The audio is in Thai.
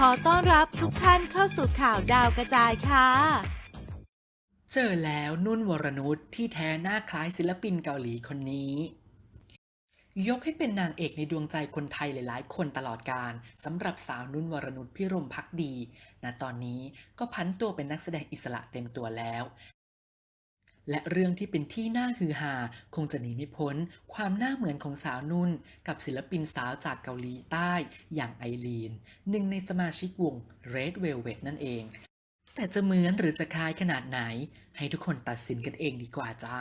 ขอต้อนรับทุกท่านเข้าสู่ข่าวดาวกระจายค่ะ เจอแล้วนุ่นวรนุชที่แท้หน้าคล้ายศิลปินเกาหลีคนนี้ ยกให้เป็นนางเอกในดวงใจคนไทยหลาย ๆ คนตลอดการสำหรับสาวนุ่นวรนุชพิรมพักดีณตอนนี้ก็พันตัวเป็นนักแสดงอิสระเต็มตัวแล้ว และเรื่องที่เป็นที่น่าฮือฮาคงจะหนีไม่พ้น ความหน้าเหมือนของสาวนุ่น กับศิลปินสาวจากเกาหลีใต้อย่างไอรีน หนึ่งในสมาชิกวง Red Velvet นั่นเอง แต่จะเหมือนหรือจะคล้ายขนาดไหน ให้ทุกคนตัดสินกันเองดีกว่าจ้า